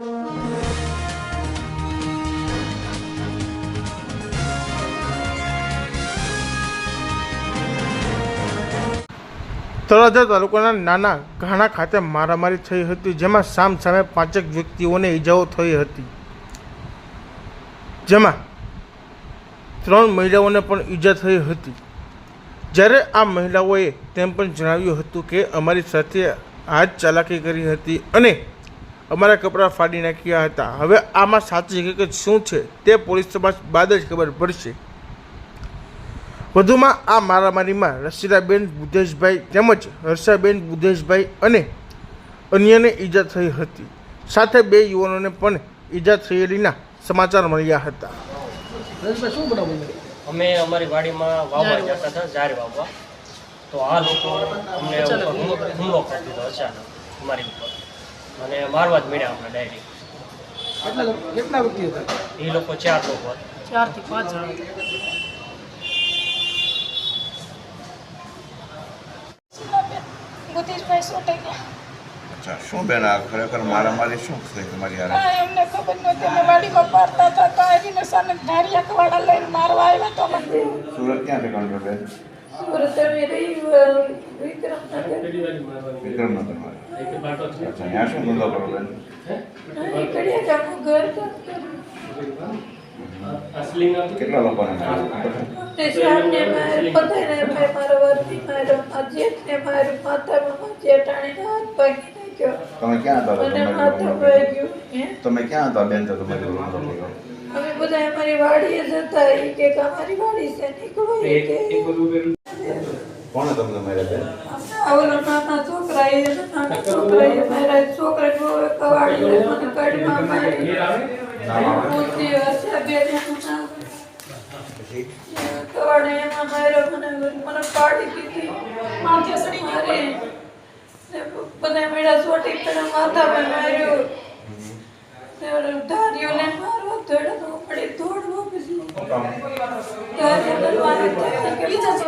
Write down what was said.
તળાજા તાલુકાના નાના ઘાણા ખાતે મારામારી થઈ હતી, જેમાં સામ સામે પાંચેક વ્યક્તિઓને ઈજાઓ થઈ હતી. જેમાં ત્રણ મહિલાઓને પણ ઈજા થઈ હતી. જ્યારે આ મહિલાઓએ તેમ પણ જણાવ્યું હતું કે અમારી સાથે હાથ ચાલાકી કરી હતી અને અમારા કપડાં ફાડી નાખ્યા હતા. હવે આમાં સાચી હકીકત શું છે તે પોલીસ તપાસ બાદ જ ખબર પડશે. વધુમાં આ મારામારીમાં રસીલાબેન બુધેશભાઈ તેમજ હર્ષાબેન બુધેશભાઈ અને અન્યને ઈજા થઈ હતી. સાથે બે યુવાનોને પણ ઈજા થયેલીના સમાચાર મળ્યા હતા. અમે અમારી વાડીમાં વાવવા જતા હતા ઝાડ વાવવા. તો આ લોકો અમને હુમલો હુમલો કરી દીધો અચાનક અમારી ઉપર. અને મારવા જ મળ્યા અમને ડાયરેક્ટ કેટલા વ્યક્તિ હતા? એ લોકો ચાર લોકો હતા. ચારથી પાંચ જણા. ભૂતેશભાઈ સોટૈયા અચ્છા શું બેન આ ખરેખર મારામારી શું થઈ તમારી હા એમને ખબર નહોતી. અમે વાડીમાં પાડતા હતા તો આવીને સામે ધારિયા કવાડા લઈને મારવા આવ્યા તો મને સુરત ક્યાં ઠેકાણ છે બેન? સુરત અમે રહી અહીંયા શું ધંધો કરો બેન. કેટલા લોકોને. તમે ક્યાં હતા. તમે ક્યાં હતા બેન તો તમારી અમે બધા અમારી વાડીએ જતા એ કે અમારી વાડી છે કે કોણે તમને માર્યા બેન આવલો નાના છોકરા એ નાના છોકરા એ મારા છોકરા બહુ કવાડી મને કડીમાં મારી નામ આવે? પૂછી હશે બે પછી કવાડે એમાં માર્યો મને મને પાડી દીધી. માથે સડી મારી ને બધા મેળા છોટી પેલા માથા પર માર્યો. ને મારો તો પડી દોડવો પછી